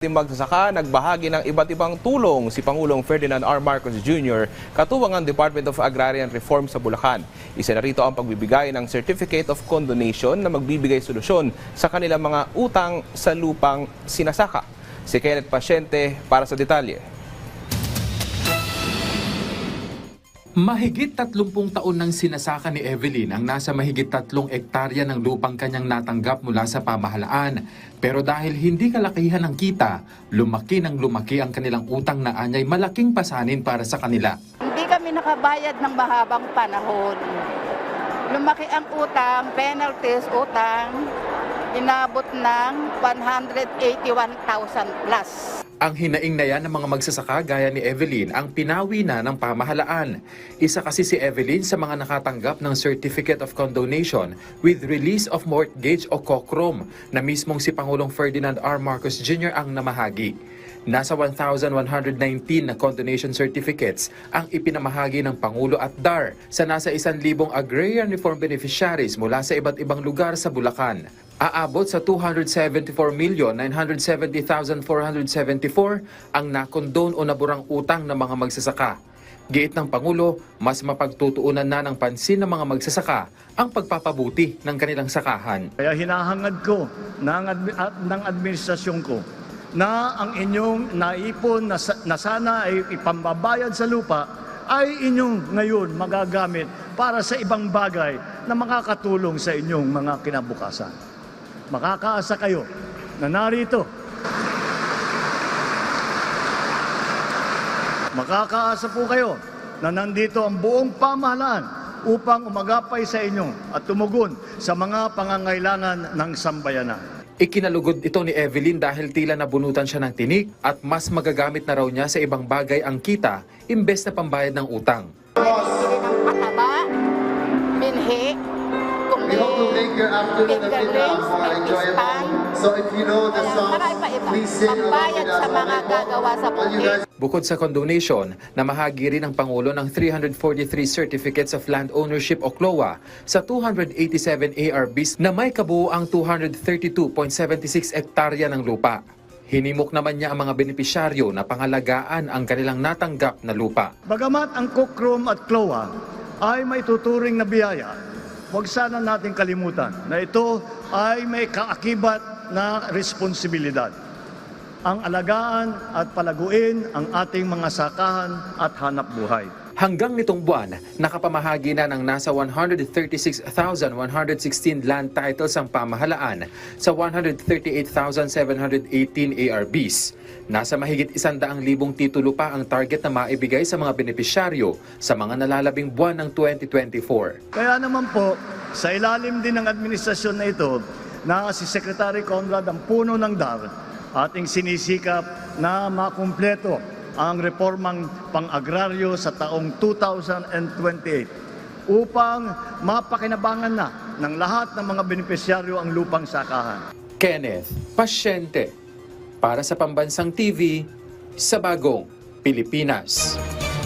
Team Magsasaka, nagbahagi ng iba't ibang tulong si Pangulong Ferdinand R. Marcos Jr. katuwang ang Department of Agrarian Reform sa Bulacan. Isa na rito ang pagbibigay ng Certificate of Condonation na magbibigay solusyon sa kanilang mga utang sa lupang sinasaka. Si Kenneth Pasyente para sa detalye. Mahigit 30 taon nang sinasaka ni Evelyn ang nasa mahigit tatlong ektarya ng lupang kanyang natanggap mula sa pamahalaan. Pero dahil hindi kalakihan ang kita, lumaki ng lumaki ang kanilang utang na anyay malaking pasanin para sa kanila. Hindi kami nakabayad ng mahabang panahon. Lumaki ang utang, penalties, utang, inabot ng 181,000 plus. Ang hinaing na yan ng mga magsasaka gaya ni Evelyn ang pinawi na ng pamahalaan. Isa kasi si Evelyn sa mga nakatanggap ng Certificate of Condonation with Release of Mortgage o COCROM na mismong si Pangulong Ferdinand R. Marcos Jr. ang namahagi. Nasa 1,119 na condonation certificates ang ipinamahagi ng Pangulo at DAR sa nasa 1,000 agrarian reform beneficiaries mula sa iba't ibang lugar sa Bulacan. Aabot sa 274,970,474 ang nakondon o naburang utang ng mga magsasaka. Giit ng Pangulo, mas mapagtutuunan na ng pansin ng mga magsasaka ang pagpapabuti ng kanilang sakahan. Kaya hinahangad ko ng, at ng administrasyon ko na ang inyong naipon na, sa- na sana ay ipambabayad sa lupa ay inyong ngayon magagamit para sa ibang bagay na makakatulong sa inyong mga kinabukasan. Makakaasa kayo na narito. Makakaasa po kayo na nandito ang buong pamahalaan upang umagapay sa inyo at tumugon sa mga pangangailangan ng sambayanan. Ikinalugod ito ni Evelyn dahil tila nabunutan siya ng tinik at mas magagamit na raw niya sa ibang bagay ang kita imbes na pambayad ng utang. Pataba, kung more may enjoyable. pispan. So if you know the songs, marami pa iba. please sing along with us. sa mga gagawa sa bukid. Bukod sa condonation, namahagi rin ng Pangulo ng 343 Certificates of Land Ownership o CLOA sa 287 ARBs na may kabuoang 232.76 ektarya ng lupa. Hinimok naman niya ang mga benepisyaryo na pangalagaan ang kanilang natanggap na lupa. Bagamat ang Kukrum at Kloa ay may tuturing na biyaya, huwag sana natin kalimutan na ito ay may kaakibat na responsibilidad. Ang alagaan at palaguin ang ating mga sakahan at hanap buhay. Hanggang nitong buwan, nakapamahagi na ng nasa 136,116 land titles ang pamahalaan sa 138,718 ARBs. Nasa mahigit 100,000 titulo pa ang target na maibigay sa mga benepisyaryo sa mga nalalabing buwan ng 2024. Kaya naman po, sa ilalim din ng administrasyon na ito, na si Secretary Conrad ang puno ng DAR, ating sinisikap na makumpleto ang reformang pang-agraryo sa taong 2028 upang mapakinabangan na ng lahat ng mga benepisyaryo ang lupang sakahan. Kenneth Pasyente para sa Pambansang TV sa Bagong Pilipinas.